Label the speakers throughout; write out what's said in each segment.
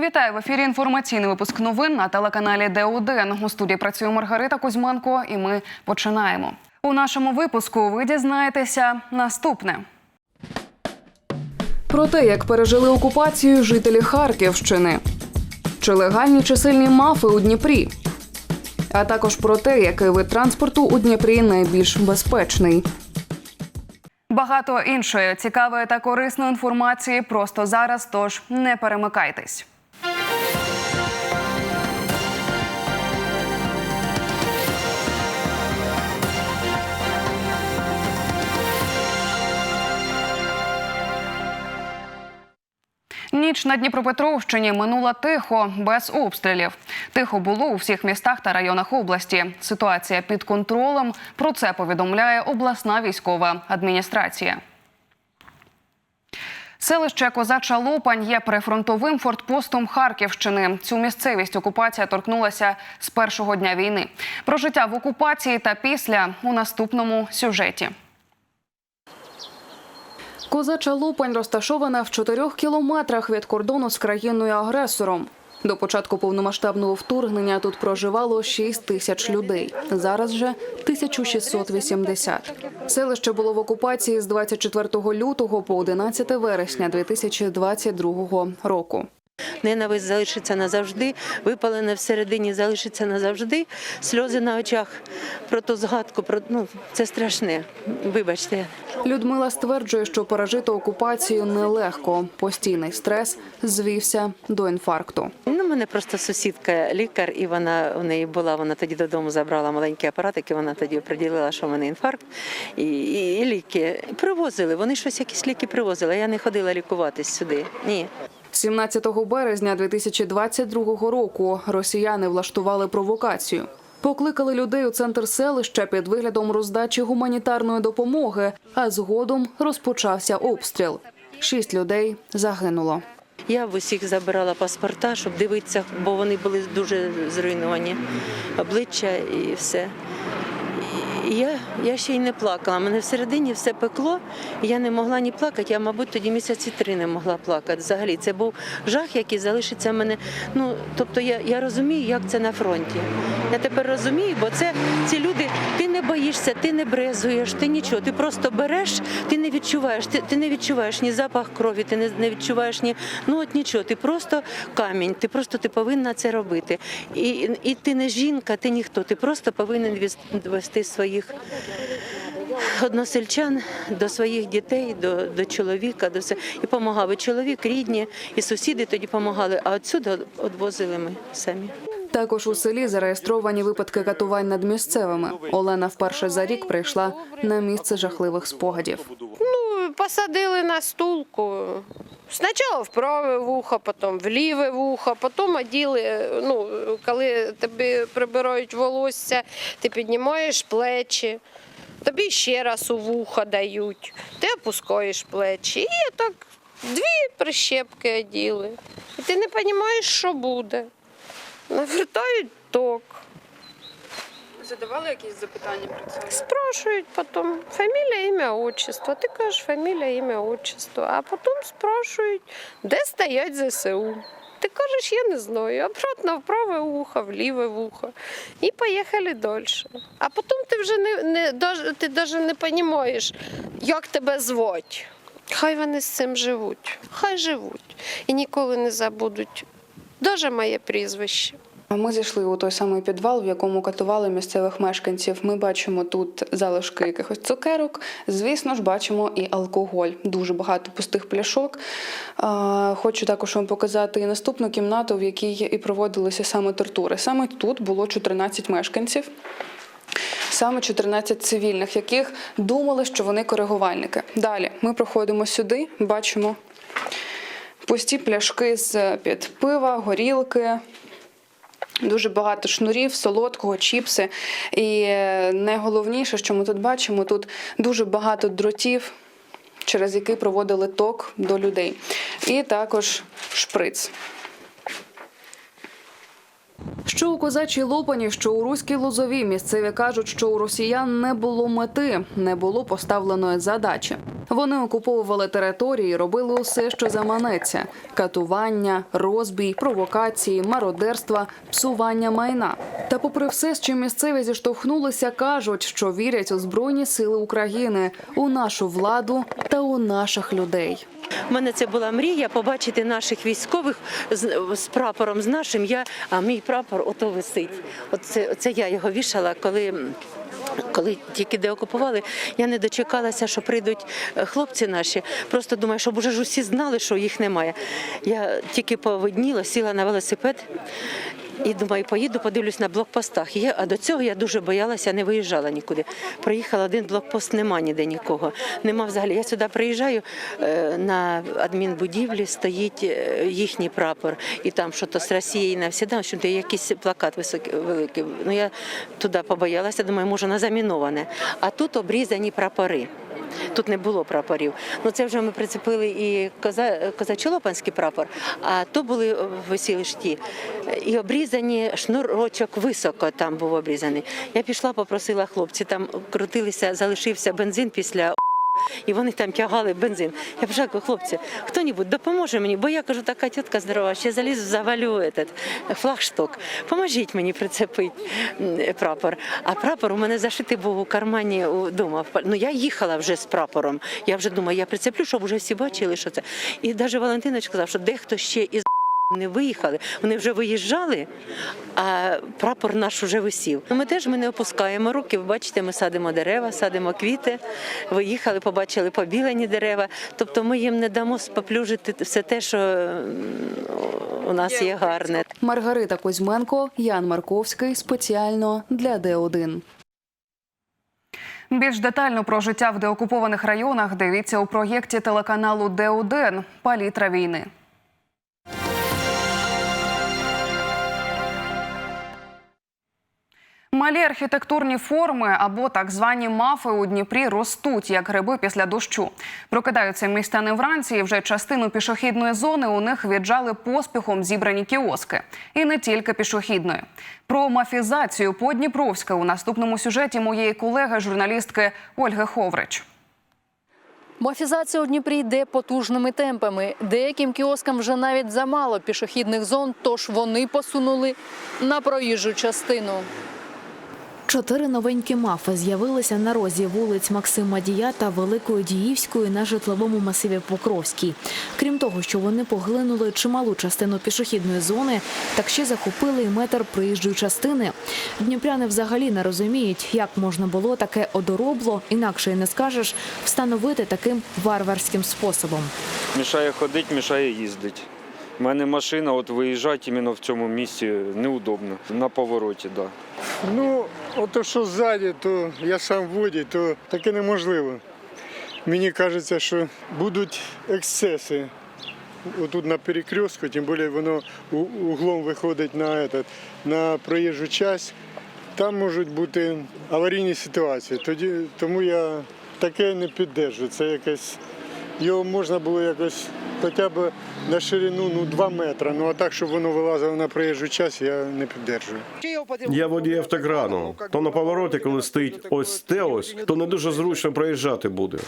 Speaker 1: Вітаю в ефірі. Інформаційний випуск новин на телеканалі Д1. У студії працює Маргарита Кузьменко, і ми починаємо. У нашому випуску ви дізнаєтеся наступне. Про те, як пережили окупацію жителі Харківщини, чи легальні чи сильні мафи у Дніпрі, а також про те, який вид транспорту у Дніпрі найбільш безпечний. Багато іншої цікавої та корисної інформації просто зараз. Тож не перемикайтесь. Ніч на Дніпропетровщині минула тихо, без обстрілів. Тихо було у всіх містах та районах області. Ситуація під контролем. Про це повідомляє обласна військова адміністрація. Селище Козача Лопань є прифронтовим фортпостом Харківщини. Цю місцевість окупація торкнулася з першого дня війни. Про життя в окупації та після у наступному сюжеті. Козача Лопань розташована в чотирьох кілометрах від кордону з країною-агресором. До початку повномасштабного вторгнення тут проживало 6 тисяч людей. Зараз же 1680. Селище було в окупації з 24 лютого по 11 вересня 2022 року.
Speaker 2: Ненависть залишиться назавжди, випалене всередині залишиться назавжди. Сльози на очах про ту згадку, про ну це страшне. Вибачте.
Speaker 1: Людмила стверджує, що пережити окупацію нелегко. Постійний стрес звівся до інфаркту.
Speaker 2: Ну, мене просто сусідка лікар, і вона у неї була. Вона тоді додому забрала маленький апаратик, і вона тоді приділила, що в мене інфаркт. І, і, і ліки привозили. Вони щось якісь ліки привозили. Я не ходила лікуватись сюди. Ні.
Speaker 1: 17 березня 2022 року росіяни влаштували провокацію. Покликали людей у центр селища під виглядом роздачі гуманітарної допомоги, а згодом розпочався обстріл. Шість людей загинуло.
Speaker 2: Я в усіх забирала паспорта, щоб дивитися, бо вони були дуже зруйновані обличчя і все. Я, я ще й не плакала. Мене всередині все пекло, я не могла ні плакати. Я, мабуть, тоді місяці три не могла плакати. Взагалі, це був жах, який залишиться в мене. Ну, тобто я, я розумію, як це на фронті. Я тепер розумію, бо це ці люди, ти не боїшся, ти не брезуєш, ти нічого. Ти просто береш, ти не відчуваєш, ти, ти не відчуваєш ні запах крові, ти не, не відчуваєш ні ну от нічого. Ти просто камінь, ти просто ти повинна це робити. І, і ти не жінка, ти ніхто. Ти просто повинен вести своїх односельчан до своїх дітей, до, до чоловіка, до все. І допомагав і чоловік, рідні, і сусіди тоді допомагали, а відсюди відвозили ми самі.
Speaker 1: Також у селі зареєстровані випадки катувань над місцевими. Олена вперше за рік прийшла на місце жахливих спогадів.
Speaker 3: Посадили на стулку. Спочатку в праве вухо, потім в ліве вухо, потім оділи, ну, коли тобі прибирають волосся, ти піднімаєш плечі, тобі ще раз у вухо дають, ти опускаєш плечі. І так дві прищепки оділи. І ти не розумієш, що буде. Навертають ток.
Speaker 1: Задавали якісь запитання про це?
Speaker 3: Спрашивают потом фамилия, имя, отчество. Ти кажеш фамілія, ім'я, отчество. А потім спрашують, де стоять ЗСУ. Ти кажеш, я не знаю. Обратно в праве вухо, в ліве вухо. І поїхали далі. А потім ти вже не, не, ти навіть не розумієш, як тебе звуть. Хай вони з цим живуть. Хай живуть. І ніколи не забудуть. Даже моє прізвище.
Speaker 1: Ми зійшли у той самий підвал, в якому катували місцевих мешканців. Ми бачимо тут залишки якихось цукерок. Звісно ж, бачимо і алкоголь. Дуже багато пустих пляшок. Хочу також вам показати і наступну кімнату, в якій і проводилися саме тортури. Саме тут було 14 мешканців. Саме 14 цивільних, яких думали, що вони коригувальники. Далі ми проходимо сюди, бачимо пусті пляшки з під пива, горілки. Дуже багато шнурів, солодкого, чіпси. І е, найголовніше, що ми тут бачимо, тут дуже багато дротів, через які проводили ток до людей. І також шприц. Що у козачій лопані, що у руській лозові місцеві кажуть, що у росіян не було мети, не було поставленої задачі. Вони окуповували території, робили усе, що заманеться: катування, розбій, провокації, мародерства, псування майна. Та, попри все, з чим місцеві зіштовхнулися, кажуть, що вірять у збройні сили України, у нашу владу та у наших людей.
Speaker 2: У мене це була мрія побачити наших військових з, з прапором з нашим. Я, а мій прапор ото висить. Оце, оце я його вішала, коли. Коли тільки деокупували, я не дочекалася, що прийдуть е, хлопці наші. Просто думаю, щоб уже ж усі знали, що їх немає. Я тільки повидніла, сіла на велосипед і думаю, поїду, подивлюсь на блокпостах. Я, а до цього я дуже боялася, не виїжджала нікуди. Проїхала один блокпост, нема ніде нікого. Нема взагалі. Я сюди приїжджаю е, на адмінбудівлі, стоїть е, їхній прапор, і там що то з Росії навсіда, що де якийсь плакат високий великий. Ну я туди побоялася, думаю, може, вона заміноване. А тут обрізані прапори. Тут не було прапорів. Ну це вже ми прицепили і коза, козачолопанський прапор, а то були висіли шті. І обрізані шнурочок високо там був обрізаний. Я пішла, попросила хлопці, там крутилися, залишився бензин після. І вони там тягали бензин. Я кажу, хлопці, хто-небудь допоможе мені, бо я кажу, така тітка здорова, ще залізу, завалю этот флагшток. Поможіть мені прицепити прапор. А прапор у мене зашитий був у кармані вдома. Ну я їхала вже з прапором. Я вже думаю, я прицеплю, щоб вже всі бачили, що це. І навіть Валентиноч сказав, що дехто ще із не виїхали, вони вже виїжджали, а прапор наш вже висів. Ми теж ми не опускаємо руки. Ви бачите, ми садимо дерева, садимо квіти. Виїхали, побачили побілені дерева. Тобто ми їм не дамо споплюжити все те, що у нас є гарне.
Speaker 1: Маргарита Кузьменко, Ян Марковський спеціально для Д1. Більш детально про життя в деокупованих районах дивіться у проєкті телеканалу Д1 Палітра війни. Малі архітектурні форми або так звані мафи у Дніпрі ростуть як гриби після дощу. Прокидаються містяни вранці, і вже частину пішохідної зони у них віджали поспіхом зібрані кіоски. І не тільки пішохідної. Про мафізацію Подніпровська у наступному сюжеті моєї колеги, журналістки Ольги Ховрич.
Speaker 4: Мафізація у Дніпрі йде потужними темпами. Деяким кіоскам вже навіть замало пішохідних зон, тож вони посунули на проїжджу частину.
Speaker 5: Чотири новенькі мафи з'явилися на розі вулиць Максима Дія та Великої Діївської на житловому масиві Покровській. Крім того, що вони поглинули чималу частину пішохідної зони, так ще захопили і метр проїжджої частини. Дніпряни взагалі не розуміють, як можна було таке одоробло, інакше й не скажеш, встановити таким варварським способом.
Speaker 6: Мішає ходити, мішає їздити. У мене машина, от виїжджати іменно в цьому місці неудобно. На повороті, так. Да.
Speaker 7: Ну, ото що ззаді, то я сам водій, то таке неможливо. Мені кажеться, що будуть ексцеси. Отут на перекрестку, тим більше воно углом виходить на, этот, на проїжджу часть. Там можуть бути аварійні ситуації. Тоді, тому я таке не піддержу. Це якесь. Його можна було якось хоча б на ширину ну, 2 метри. Ну а так, щоб воно вилазило на проїжджу часть, я не піддержую.
Speaker 8: Я водій автограну. То на повороті, коли стоїть ось те ось, то не дуже зручно проїжджати буде.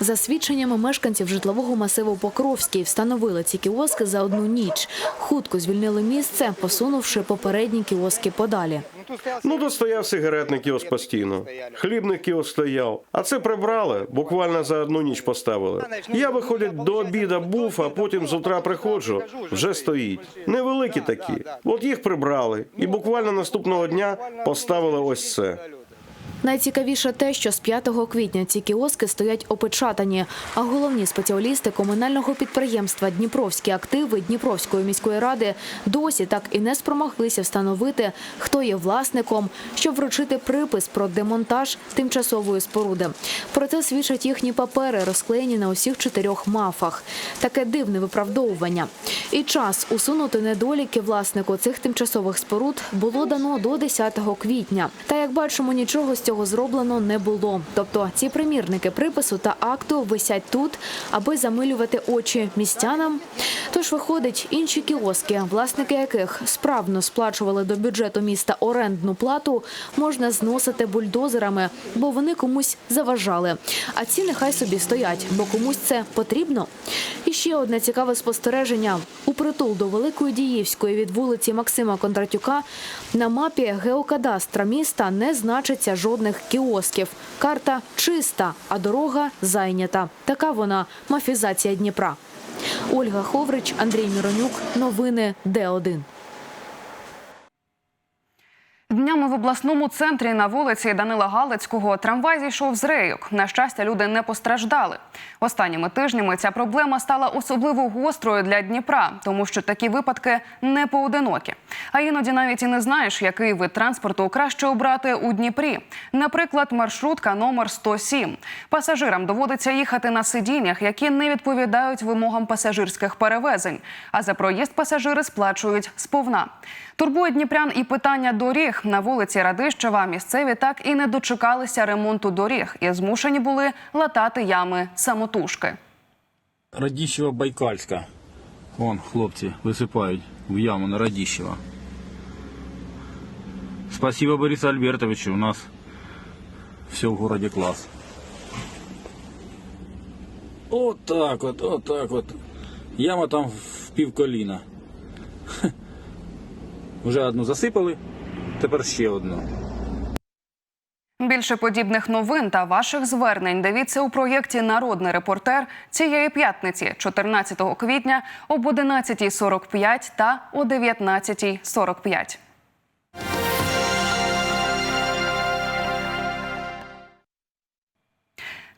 Speaker 5: За свідченнями мешканців житлового масиву Покровський, встановили ці кіоски за одну ніч. Хутко звільнили місце, посунувши попередні кіоски подалі.
Speaker 8: Ну, то стояв сигаретний кіоск постійно. Хлібний кіоск стояв. А це прибрали, буквально за одну ніч поставили. Я виходить до обіда був, а потім з утра приходжу, вже стоїть. Невеликі такі. От їх прибрали, і буквально наступного дня поставили ось це.
Speaker 5: Найцікавіше те, що з 5 квітня ці кіоски стоять опечатані, а головні спеціалісти комунального підприємства Дніпровські активи Дніпровської міської ради досі так і не спромоглися встановити, хто є власником, щоб вручити припис про демонтаж тимчасової споруди. Про це свідчать їхні папери, розклеєні на усіх чотирьох мафах. Таке дивне виправдовування. І час усунути недоліки власнику цих тимчасових споруд було дано до 10 квітня. Та як бачимо, нічого з цього цього зроблено не було. Тобто ці примірники припису та акту висять тут, аби замилювати очі містянам. Тож виходить, інші кіоски, власники яких справно сплачували до бюджету міста орендну плату, можна зносити бульдозерами, бо вони комусь заважали. А ці нехай собі стоять, бо комусь це потрібно. І ще одне цікаве спостереження. У притул до Великої Діївської від вулиці Максима Кондратюка на мапі геокадастра міста не значиться жодних кіосків. Карта чиста, а дорога зайнята. Така вона мафізація Дніпра. Ольга Ховрич, Андрій Міронюк. Новини Д1.
Speaker 1: Днями в обласному центрі на вулиці Данила Галицького трамвай зійшов з рейок. На щастя, люди не постраждали. Останніми тижнями ця проблема стала особливо гострою для Дніпра, тому що такі випадки не поодинокі. А іноді навіть і не знаєш, який вид транспорту краще обрати у Дніпрі. Наприклад, маршрутка номер 107. Пасажирам доводиться їхати на сидіннях, які не відповідають вимогам пасажирських перевезень. А за проїзд пасажири сплачують сповна. Турбує Дніпрян і питання доріг на вулиці Радищева. Місцеві так і не дочекалися ремонту доріг і змушені були латати ями самотужки.
Speaker 9: Радіщева Байкальська. Вон хлопці висипають в яму на Радіщева. Спасибо Борису Альбертовичу. У нас все в городе класс. Вот так вот, вот так вот. Яма там в пів коліна. Вже одну засипали, тепер ще одну.
Speaker 1: Більше подібних новин та ваших звернень дивіться у проєкті Народний репортер цієї п'ятниці, 14 квітня об 11.45 та о 19.45.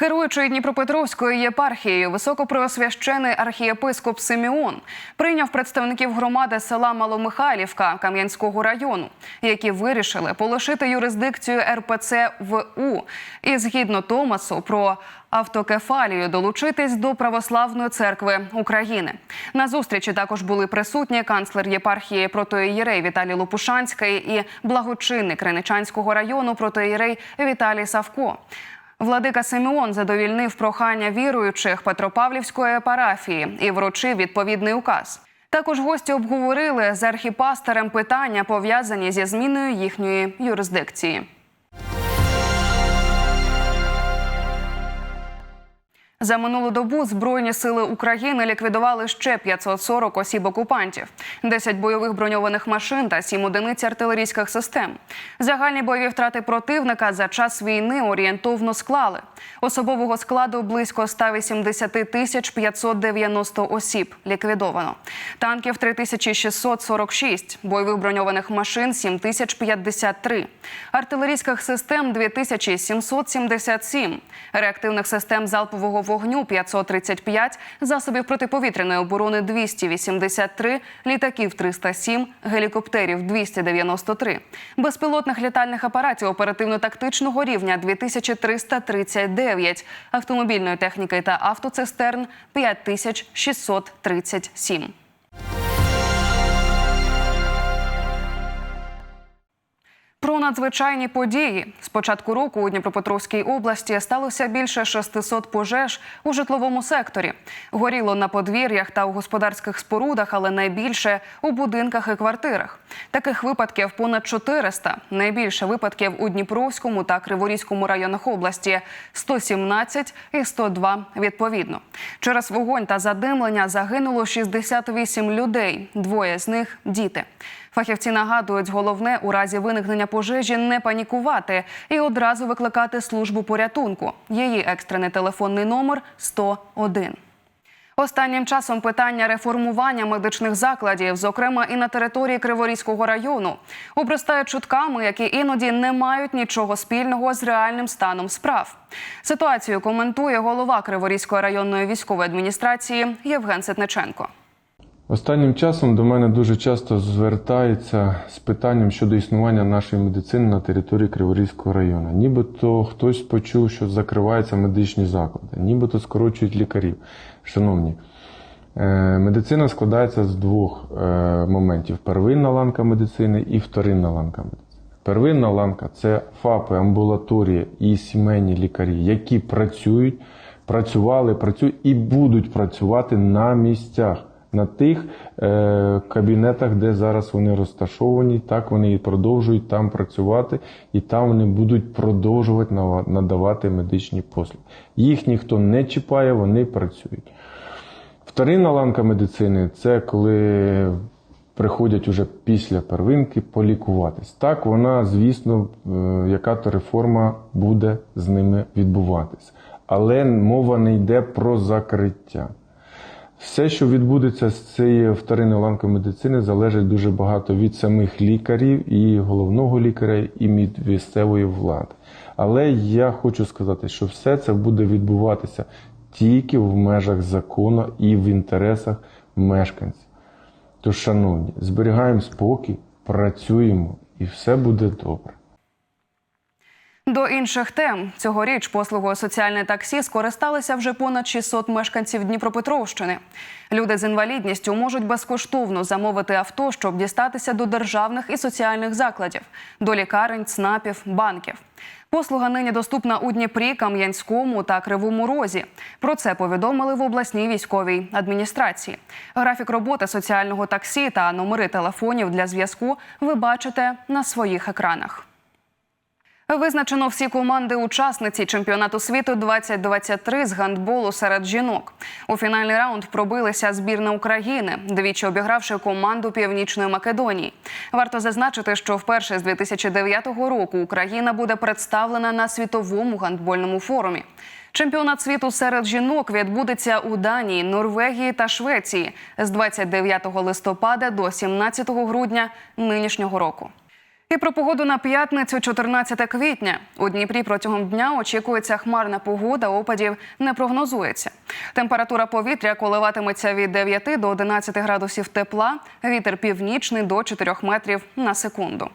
Speaker 1: Керуючий Дніпропетровською єпархією високопреосвящений архієпископ Симеон прийняв представників громади села Маломихайлівка Кам'янського району, які вирішили полишити юрисдикцію РПЦ в У і згідно Томасу про автокефалію долучитись до православної церкви України. На зустрічі також були присутні канцлер єпархії протоієрей Віталій Лопушанський і благочинник Криничанського району протоієрей Віталій Савко. Владика Симеон задовільнив прохання віруючих Петропавлівської парафії і вручив відповідний указ. Також гості обговорили з архіпастерем питання, пов'язані зі зміною їхньої юрисдикції. За минулу добу Збройні сили України ліквідували ще 540 осіб окупантів, 10 бойових броньованих машин та 7 одиниць артилерійських систем. Загальні бойові втрати противника за час війни орієнтовно склали. Особового складу близько 180 тисяч 590 осіб ліквідовано. Танків 3646, бойових броньованих машин 7053, артилерійських систем 2777, реактивних систем залпового вогню 535, засобів протиповітряної оборони 283, літаків 307, гелікоптерів 293, безпілотних літальних апаратів оперативно-тактичного рівня 2339, автомобільної техніки та автоцистерн 5637. Про надзвичайні події з початку року у Дніпропетровській області сталося більше 600 пожеж у житловому секторі. Горіло на подвір'ях та у господарських спорудах, але найбільше у будинках і квартирах. Таких випадків понад 400. Найбільше випадків у Дніпровському та Криворізькому районах області 117 і 102 відповідно. Через вогонь та задимлення загинуло 68 людей. Двоє з них діти. Фахівці нагадують, головне у разі виникнення пожежі не панікувати і одразу викликати службу порятунку. Її екстрений телефонний номер 101. Останнім часом питання реформування медичних закладів, зокрема і на території Криворізького району, обростають чутками, які іноді не мають нічого спільного з реальним станом справ. Ситуацію коментує голова Криворізької районної військової адміністрації Євген Ситниченко.
Speaker 10: Останнім часом до мене дуже часто звертаються з питанням щодо існування нашої медицини на території Криворізького району. Нібито хтось почув, що закриваються медичні заклади, нібито скорочують лікарів. Шановні, е, медицина складається з двох е, моментів: первинна ланка медицини і вторинна ланка медицини. Первинна ланка це ФАПи, амбулаторія і сімейні лікарі, які працюють, працювали, працюють і будуть працювати на місцях, на тих е, кабінетах, де зараз вони розташовані. Так вони і продовжують там працювати, і там вони будуть продовжувати надавати медичні послуги. Їх ніхто не чіпає, вони працюють. Вторинна ланка медицини це коли приходять уже після первинки полікуватись. Так, вона, звісно, е, яка-то реформа буде з ними відбуватись. Але мова не йде про закриття. Все, що відбудеться з цією вторинною ланкою медицини, залежить дуже багато від самих лікарів і головного лікаря, і від місцевої влади. Але я хочу сказати, що все це буде відбуватися тільки в межах закону і в інтересах мешканців. Тож, шановні, зберігаємо спокій, працюємо і все буде добре.
Speaker 1: До інших тем цьогоріч послугою соціальне таксі скористалися вже понад 600 мешканців Дніпропетровщини. Люди з інвалідністю можуть безкоштовно замовити авто, щоб дістатися до державних і соціальних закладів, до лікарень, ЦНАПів, банків. Послуга нині доступна у Дніпрі, Кам'янському та Кривому Розі. Про це повідомили в обласній військовій адміністрації. Графік роботи соціального таксі та номери телефонів для зв'язку ви бачите на своїх екранах. Визначено всі команди учасниці чемпіонату світу 2023 з гандболу серед жінок. У фінальний раунд пробилися збірна України, двічі обігравши команду Північної Македонії. Варто зазначити, що вперше з 2009 року Україна буде представлена на світовому гандбольному форумі. Чемпіонат світу серед жінок відбудеться у Данії, Норвегії та Швеції з 29 листопада до 17 грудня нинішнього року. І про погоду на п'ятницю, 14 квітня. У Дніпрі протягом дня очікується хмарна погода, опадів не прогнозується. Температура повітря коливатиметься від 9 до 11 градусів тепла, вітер північний до 4 метрів на секунду.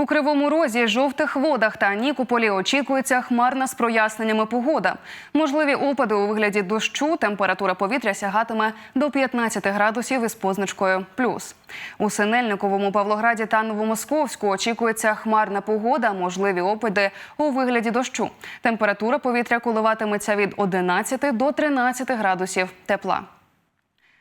Speaker 1: У Кривому Розі, жовтих водах та Нікополі очікується хмарна з проясненнями погода. Можливі опади у вигляді дощу. Температура повітря сягатиме до 15 градусів із позначкою плюс. У Синельниковому, Павлограді та Новомосковську очікується хмарна погода, можливі опади у вигляді дощу. Температура повітря коливатиметься від 11 до 13 градусів тепла.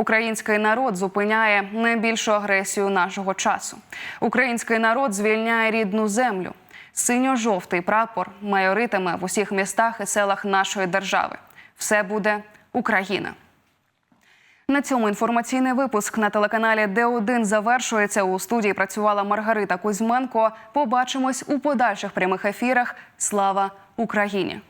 Speaker 1: Український народ зупиняє найбільшу агресію нашого часу. Український народ звільняє рідну землю. Синьо-жовтий прапор майоритиме в усіх містах і селах нашої держави. Все буде Україна. На цьому інформаційний випуск на телеканалі Д1 завершується. У студії працювала Маргарита Кузьменко. Побачимось у подальших прямих ефірах. Слава Україні!